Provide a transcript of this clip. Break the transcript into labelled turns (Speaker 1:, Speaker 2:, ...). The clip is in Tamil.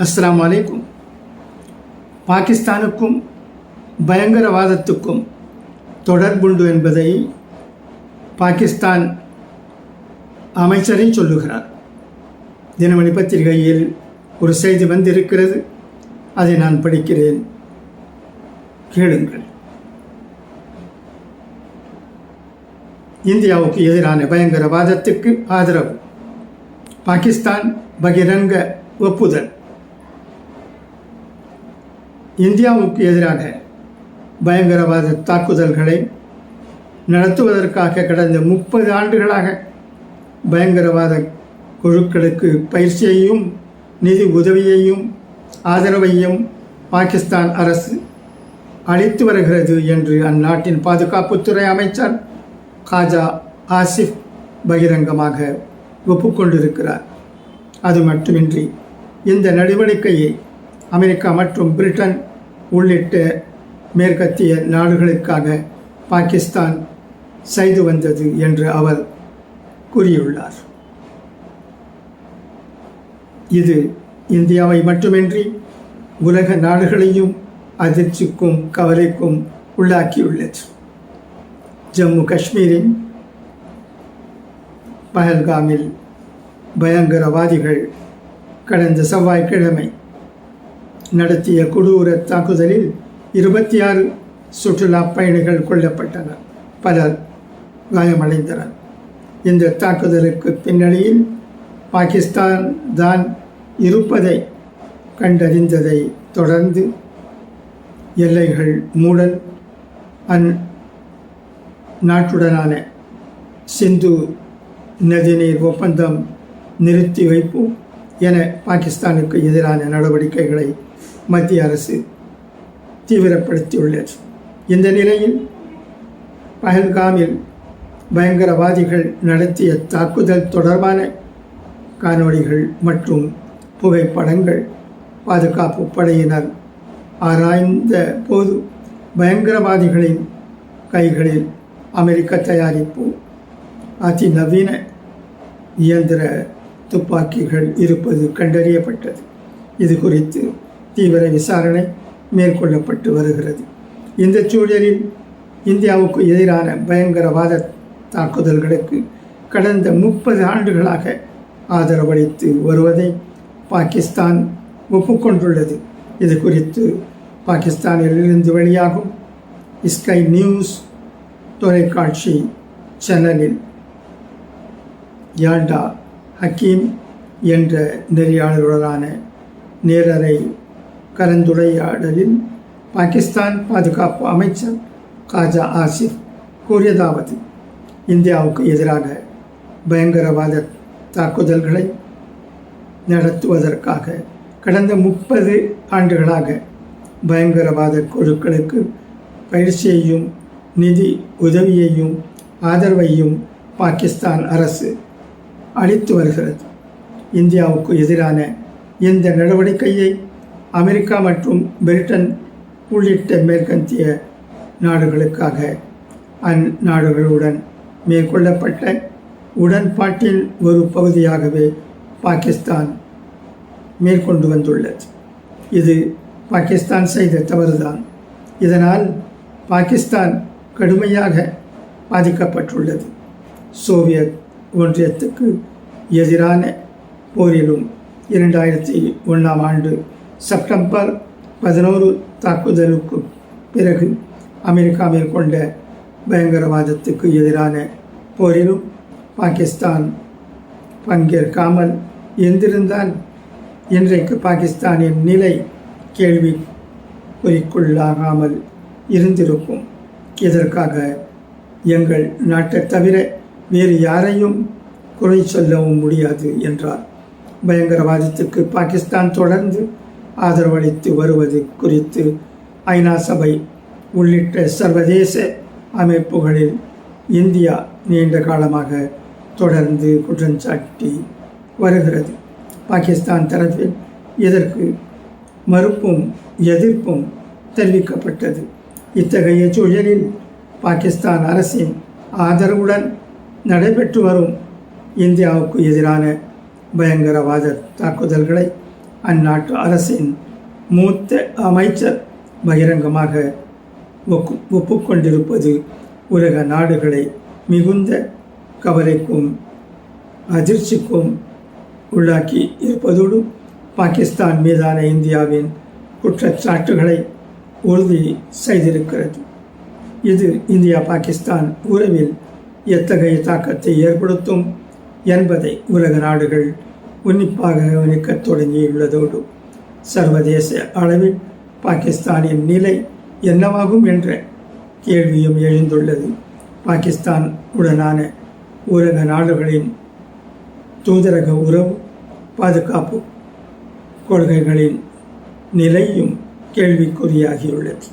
Speaker 1: அஸ்லாம் அலைக்கும். பாகிஸ்தானுக்கும் பயங்கரவாதத்துக்கும் தொடர்புண்டு என்பதை பாகிஸ்தான் அமைச்சரே சொல்லுகிறார். தினமணி பத்திரிகையில் ஒரு செய்தி வந்திருக்கிறது. அதை நான் படிக்கிறேன். கேளுங்கள். இந்தியாவுக்கு எதிரான பயங்கரவாதத்துக்கு ஆதரவு. பாகிஸ்தான் பகிரங்க ஒப்புதல். இந்தியாவுக்கு எதிராக பயங்கரவாத தாக்குதல்களை நடத்துவதற்காக கடந்த முப்பது ஆண்டுகளாக பயங்கரவாத குழுக்களுக்கு பயிற்சியையும் நிதி உதவியையும் ஆதரவையும் பாகிஸ்தான் அரசு அளித்து வருகிறது என்று அந்நாட்டின் பாதுகாப்புத்துறை அமைச்சர் காஜா ஆசிஃப் பகிரங்கமாக ஒப்புக்கொண்டிருக்கிறார். அது மட்டுமின்றி இந்த நடவடிக்கையை அமெரிக்கா மற்றும் பிரிட்டன் உள்ளிட்ட மேற்கத்திய நாடுகளுக்காக பாகிஸ்தான் செய்து வந்தது என்று அவர் கூறியுள்ளார். இது இந்தியாவை மட்டுமின்றி உலக நாடுகளையும் அதிர்ச்சிக்கும் கவலைக்கும் உள்ளாக்கியுள்ளது. ஜம்மு காஷ்மீரின் பஹல்காமில் பயங்கரவாதிகள் கடந்த செவ்வாய்க்கிழமை நடத்திய கொடூர தாக்குதலில் இருபத்தி ஆறு சுற்றுலா பயணிகள் கொல்லப்பட்டனர். பலர் காயமடைந்தனர். இந்த தாக்குதலுக்கு பின்னணியில் பாகிஸ்தான் தான் இருப்பதை கண்டறிந்ததை தொடர்ந்து எல்லைகள் மூடல் அந் நாட்டுடனான சிந்து நதிநீர் ஒப்பந்தம் நிறுத்தி வைப்பு என பாகிஸ்தானுக்கு எதிரான நடவடிக்கைகளை மத்திய அரசு தீவிரப்படுத்தியுள்ளது. இந்த நிலையில் பஹல்காமில் பயங்கரவாதிகள் நடத்திய தாக்குதல் தொடர்பான காணொளிகள் மற்றும் புகைப்படங்கள் பாதுகாப்பு படையினர் ஆராய்ந்த போது பயங்கரவாதிகளின் கைகளில் அமெரிக்க தயாரிப்பு அதிநவீன இயந்திர துப்பாக்கிகள் இருப்பது கண்டறியப்பட்டது. இது குறித்து தீவிர விசாரணை மேற்கொள்ளப்பட்டு வருகிறது. இந்த சூழலில் இந்தியாவுக்கு எதிரான பயங்கரவாத தாக்குதல்களுக்கு கடந்த முப்பது ஆண்டுகளாக ஆதரவளித்து வருவதை பாகிஸ்தான் ஒப்புக்கொண்டுள்ளது. இது குறித்து பாகிஸ்தானிலிருந்து வெளியாகும் ஸ்கை நியூஸ் தொலைக்காட்சி சேனலில் யாண்டா ஹக்கீம் என்ற நெறியாளருடனான நேரரை கலந்துரையாடலில் பாகிஸ்தான் பாதுகாப்பு அமைச்சர் காஜா ஆசிஃப் கூறியதாவது இந்தியாவுக்கு எதிராக பயங்கரவாத தாக்குதல்களை நடத்துவதற்காக கடந்த முப்பது ஆண்டுகளாக பயங்கரவாத குழுக்களுக்கு பயிற்சியையும் நிதி உதவியையும் ஆதரவையும் பாகிஸ்தான் அரசு அளித்து வருகிறது. இந்தியாவுக்கு எதிரான இந்த நடவடிக்கையை அமெரிக்கா மற்றும் பிரிட்டன் உள்ளிட்ட மேற்கத்திய நாடுகளுக்காக அந்நாடுகளுடன் மேற்கொள்ளப்பட்ட உடன்பாட்டின் ஒரு பகுதியாகவே பாகிஸ்தான் மேற்கொண்டு வந்துள்ளது. இது பாகிஸ்தான் செய்த தவறுதான். இதனால் பாகிஸ்தான் கடுமையாக பாதிக்கப்பட்டுள்ளது. சோவியத் ஒன்றியத்துக்கு எதிரான போரிலும் இரண்டாயிரத்தி ஒன்றாம் ஆண்டு செப்டம்பர் பதினோரு தாக்குதலுக்கு பிறகு அமெரிக்கா மேற்கொண்ட பயங்கரவாதத்துக்கு எதிரான போரிலும் பாகிஸ்தான் பங்கேற்காமல் இருந்திருந்தால் இன்றைக்கு பாகிஸ்தானின் நிலை கேள்வி குறிக்குள்ளாகாமல் இருந்திருக்கும். இதற்காக எங்கள் நாட்டை தவிர வேறு யாரையும் குறை சொல்லவும் முடியாது என்றார். பயங்கரவாதத்துக்கு பாகிஸ்தான் தொடர்ந்து ஆதரவளித்து வருவது குறித்து ஐநா சபை உள்ளிட்ட சர்வதேச அமைப்புகளில் இந்தியா நீண்ட காலமாக தொடர்ந்து குற்றஞ்சாட்டி வருகிறது. பாகிஸ்தான் தரப்பில் இதற்கு மறுப்பும் எதிர்ப்பும் தெரிவிக்கப்பட்டது? இத்தகைய சூழலில் பாகிஸ்தான் அரசின் ஆதரவுடன் நடைபெற்று வரும் இந்தியாவுக்கு எதிரான பயங்கரவாத தாக்குதல்களை அந்நாட்டு அரசின் மூத்த அமைச்சர் பகிரங்கமாக ஒப்பு ஒப்புக்கொண்டிருப்பது உலக நாடுகளை மிகுந்த கவலைக்கும் அதிர்ச்சிக்கும் உள்ளாக்கி இருப்பதோடு பாகிஸ்தான் மீதான இந்தியாவின் குற்றச்சாட்டுகளை உறுதி செய்திருக்கிறது. இது இந்தியா பாகிஸ்தான் உறவில் எத்தகைய தாக்கத்தை ஏற்படுத்தும் என்பதை உலக நாடுகள் உன்னிப்பாக கவனிக்கத் தொடங்கியுள்ளதோடு சர்வதேச அளவில் பாகிஸ்தானின் நிலை என்னவாகும் என்ற கேள்வியும் எழுந்துள்ளது. பாகிஸ்தான் உடனான ஊரக நாடுகளின் தூதரக உறவு பாதுகாப்பு கொள்கைகளின் நிலையும் கேள்விக்குறியாகியுள்ளது.